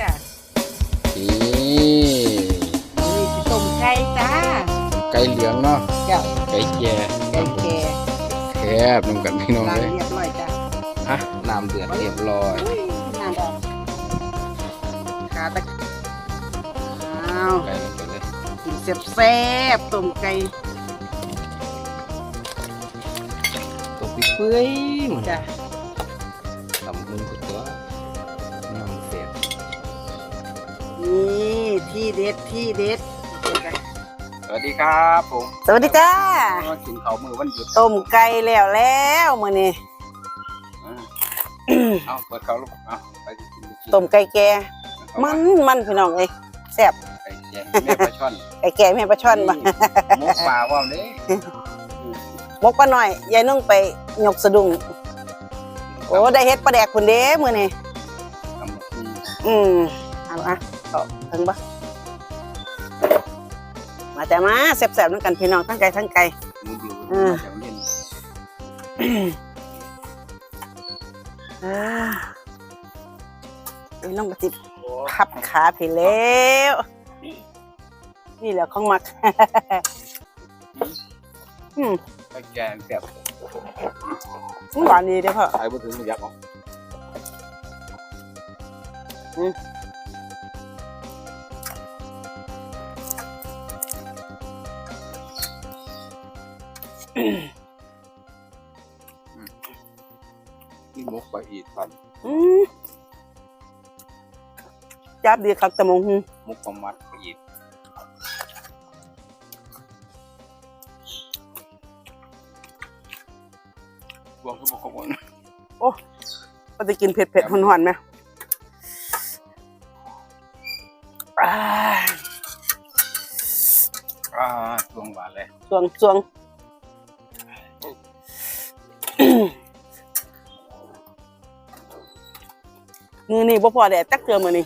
จ้ะนี่นี่สิต้มไก่จ้าไก่เหลืองเนาะเจ้าไก่แก่ไก่แก่แคบนำกันพี่น้องล้างเลยเรียบร้อยจ้าฮะน้ำเดือดเรียบร้อยอุ้ยน่าดอกขาตะอ้าวไก่ลงไปเลยกินแซ่บๆต้มไก่ตัวปิ๊กเปื่อยหมดจ้ะ ที่เด็ดที่เด็ดสวัสดีครับผมสวัสดีจ้ามากินข้าวมือวันหยุดต้มไก่แล้วแล้วมื้อนี้อ่าเอาเปิดเขาลูกเอาไปกินไปกินต้มไก่แก่มันมันพี่น้องเอ้ยแซ่บไก่แก่แม่ปลาช่อนไก่แก่แม่ปลาช่อนบ่หมกปลาว่าวเด้มกปลาหน่อยยายนุ่งไปยกสะดุ้งโอ้ได้เฮ็ดปลาแดกพุ่นเด้มื้อนี้ทำหมกนี่อืมเอาอะต่อถึงบ่ มาแต่มาแซ่บๆนำกันพี่น้องทั้งไก่ทั้งไก่มืออยู่อืมมาจากโรงเรียนอ่าไอ้น้องกระติบพับขาไปแล้ว นี่แหละของมักอืมไก่แก่แบบหวานดีเด้อพ่อขายบ่ถึงอยากเอา นี่หมกปลาอีดครับอืมจับดีครับตะมงหูหมกปลามัดปลาอีดบวงก็บอกเขาบอกนะก็จะกินเผ็ดๆหอนๆไหมอ่าอ่าดวงหวานเลยสวงสวง มือนี่บ่พอแดดจักเทื่อมือนี่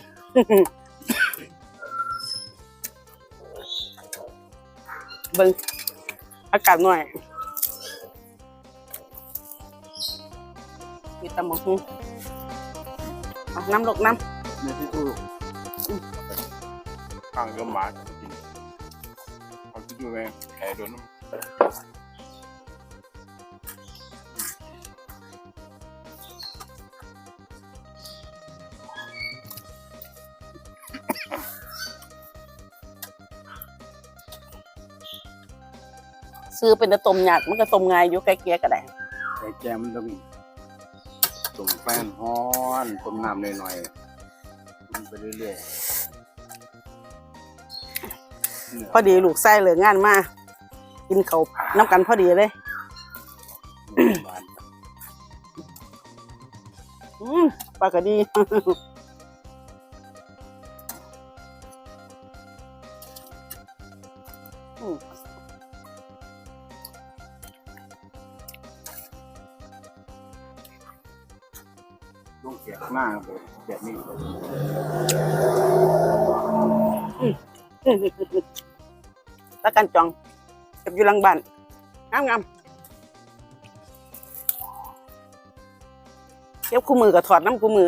เบิ่งอากาศหน่อยมีตำบักหุ่งเอาน้ำลกน้นี่ที่ตู้ข้างก็หมาจะกิน ซื้อเป็นแต่ต้มยากมันก็ต้มง่ายอยู่ไกลเกลียก็ได้ไก่แกมันต้องต้มแป้งฮ้อนต้มน้ำหน่อยๆกินไปเรื่อยๆพอดีลูกไส้เหลืองานมากินเขาวน้ำกันพอดีเลยหวานอืมปลากระดี ต้องเสียบหน้าแบบแบบนี้แล้วกันจองเก็บอยู่หลังบ้านงามงามเก็บคู่มือกับถอดน้ำคู่มือ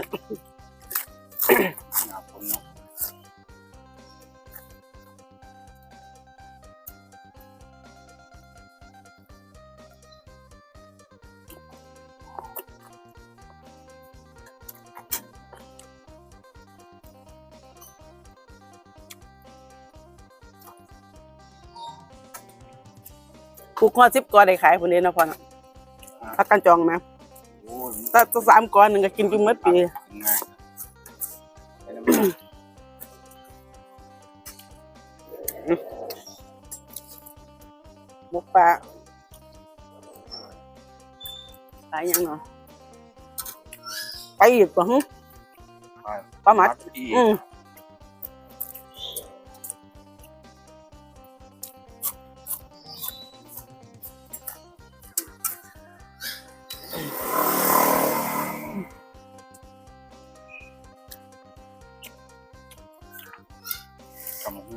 ผูกคอซิบกอได้ขายคนนี้นาะพ่อนะพักกันจองไหมโอ้ยถ้าถ้าสามกอนหนึ่งก็กินจุ่มเมื่อปีง่ายไปน้ำมันหมกปลาตายยังเนาะไปอีกป่ะฮึปลาหมัดอีก อืม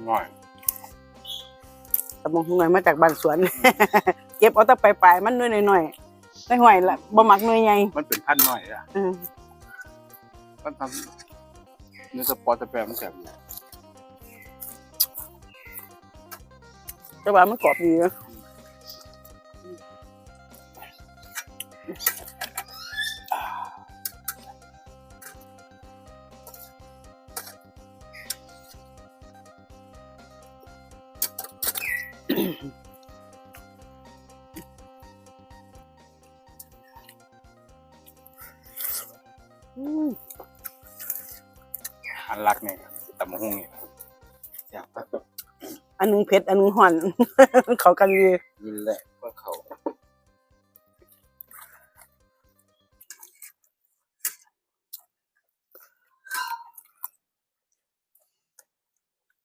กำลังง่อยตะมงหน่อยมาจากบ้านสวน เก็บเอาแต่ปลายๆมันน้อยหน่อยๆไม่ห่วยละบ่มักหน่วยใหญ่มันเป็นพันหน่อยอะอืมมันทำเนื้อสปอร์ตสแปรมันแสบอยู่แต่ว่ามันกรอบดีนะ อันรักเนี่ยตำมะฮุ่งเนี่ยอยากพักอันหนึงเผ็ดอันหนึงห่อนเขากันดียินแหละว่าเขา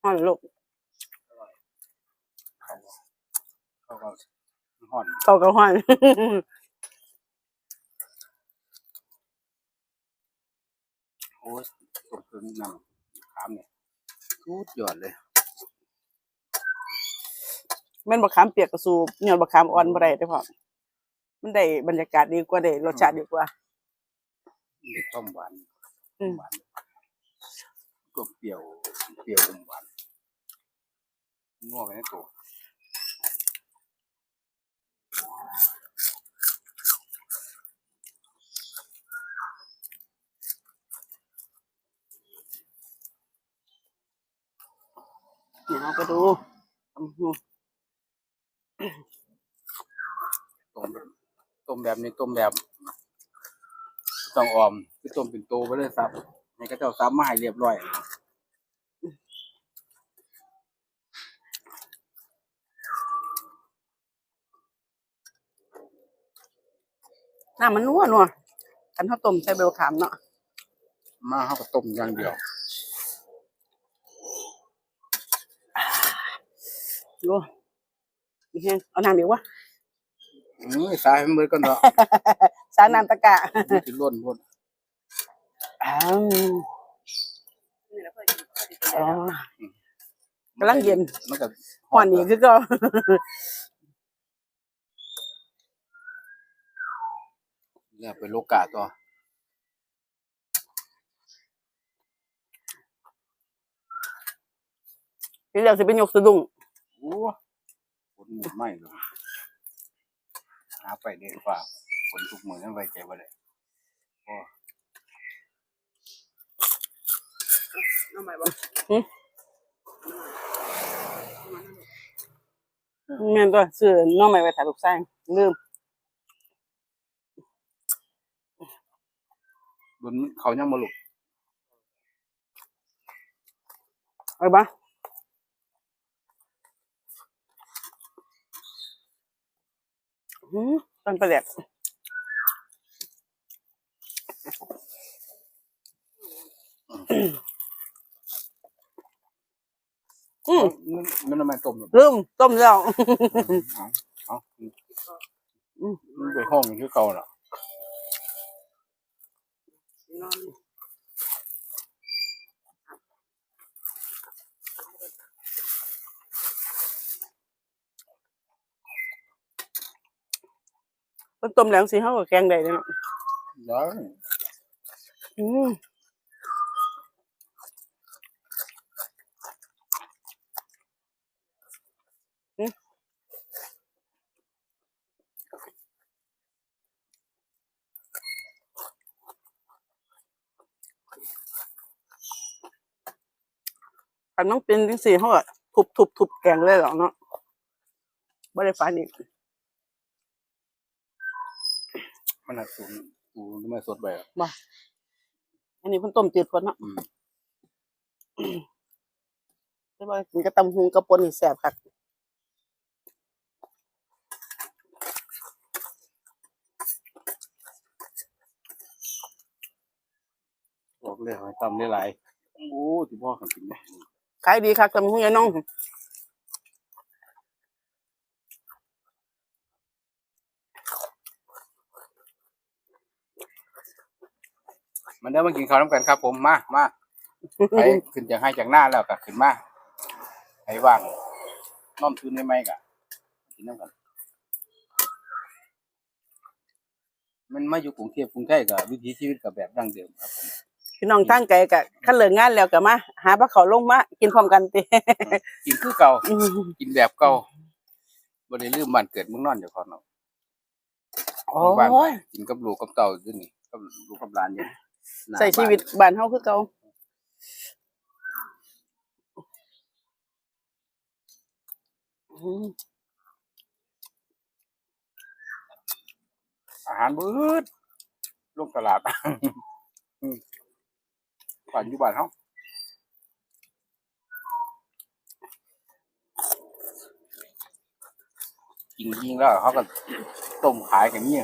ห่อนลูก เขาเขา ก็ห่อนเขาก็ห่อน โอ้ยสดจนน้ำขามเนี่ยสุดยอดเลยแม่นบักขามเปียกกระสูบยอดบักขามอ่อนบ่ได้เด้อพ่อมันได้บรรยากาศดีกว่าได้รสชาติดีกว่าต้มหวานอืมหวานก็เปรี้ยวเปรี้ยวอมหวานนัวไปในตัว เดี๋ยวเราไปดูอื้อหือต้มแบบต้มแบบนี้ต้มแบบต้องออมคือต้มเป็นโตไปเลยซับให้กระเจ้าซับมาให้เรียบร้อยน้ำมันนัวนัวคันข้าวต้มใส่ใบบักขามเนาะมาเขาก็ต้มอย่างเดียว ดูมีแห้งเอาน้ำเดียววะอือสายมันเบิดกันเนาะ สาน้ำตะกะมันสิล้นล้นอ้าวอ๋อกำลังเย็นมันก็ห่อนนี่คือก็แล้วไปโลกาต่อนี่เดี๋ยวสิเป็นยกสะดุ้ง โอ้ฝนหมดไหมเลยหาไปเด้งฟ้าฝนทุกมื้อนั้นไว้ใจบ่ได้โอ้แม่นตัวซื้อน้องใหม่ไปถ่ายลูกแซงลืมดุนเขายังบ่ลุกเอาปะอืม ต้นประเด็ดอืมมันมันทำไมต้มแบบลืมต้มแล้วเอาเอาอืมมันไปห้องคือเก่าล่ะ ต้นต้มแล้วสิเฮาก็แกงได้เด้อเนาะได้อืมอืมอันน้องเป็นจังซี่เฮาก็ทุบทุบทุบแกงเลยเหรอเนาะบ่ได้ฝันอีก มันน่ะสูงสูงทำไมสดไปอะบ่อันนี้เพิ่นต้มจืดก่อนเนาะอืมแต่ว่ากินกับตำหุงกับปนนี่แซ่บคักบอกเลยให้ตำได้หลายโอ้ที่พ่อกันกินได้ขายดีคักตำหุงยายน้อง มันได้มากินข้าวน้ำกันครับ ผมมามาไปขึ้นจากให้จากหน้าแล้วก็ขึ้นมาไอ้ว่างน้อมทุนได้ไหมกะกินน้ำกัน มันมาอยู่กรุงเทพกรุงไทยกับวิถีชีวิตกับแบบดั้งเดิมครับผมเพี่น้องทั้งไกลกะขั้นเลิกงานแล้วก็มา หาพระเขาลงมากินพร้อมกันติกินคือเก่าอืมกินแบบเก่าบ่ได้ลืมบ้านเกิดเมืองนอนเจ้าของเนาะโอ้บ้านยกินกับลูกกับเต่าอยู่นี่กับลูกกับหลานอยู่หน้า ใส่ชีวิตบ้านบ้านเฮาคือเก่าอืมอาหารบืดลงตลาดอืมบ้านอยู่บ้านเฮากินจริงแล้วเขาก็ต้มขายกันนี่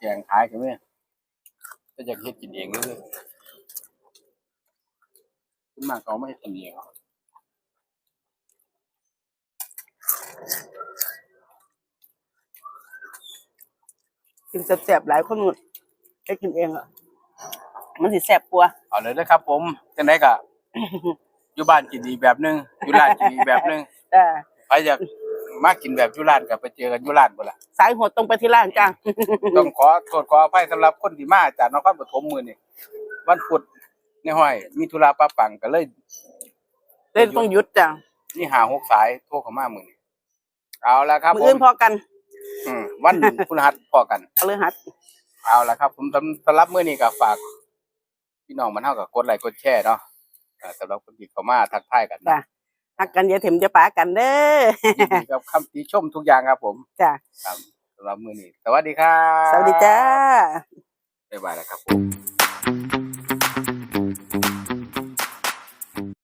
แกงขายกันนี่ ก็อยากเฮ็ดกินเองเลยขึ้นมากก็เอาไม่ให้กินเองหรอกกินแซ่บๆหลายคนหมดได้กินเองอะ มันสิแซ่บปัวเอาเลยนะครับ ผมจังไดก็อยู่บ้านกินอีกแบบหนึงอยู่ร้านกินอีกแบบหนึงแต่ใครอยาก มากินแบบอยู่ร้านก็ไปเจอกันอยู่ร้านบ่ล่ะสายหัวตรงไปที่ร้านจ้าต้องขอโทษขออภัยสำหรับคนที่มาจากนครปฐมมื้อนี้วันพุธในห้อย มีธุระปะปังก็เลยเล่นต้องหยุดจ้านี่หาหกสายโทรเข้ามามื้อนี้เอาละครับมือผอื่มนพอกันอืมวันพฤหัสพอกันพฤหัสเอาละครับ ผมสำสำหรับมื้อนี้ก็ฝากพี่น้องมันเฮาก็กดไลค์กดแชร์เนาะอ่าสำหรับคนที่เข้ามาทักทายกันจ้ะ หักกันอย่าเถิมจะปากันเด้อยินดีกับคำติชมทุกอย่างครับผมจ้าครับสำหรับมื้อนี้สวัสดีครับสวัสดีจ้า บ๊ายบายแล้วครับผม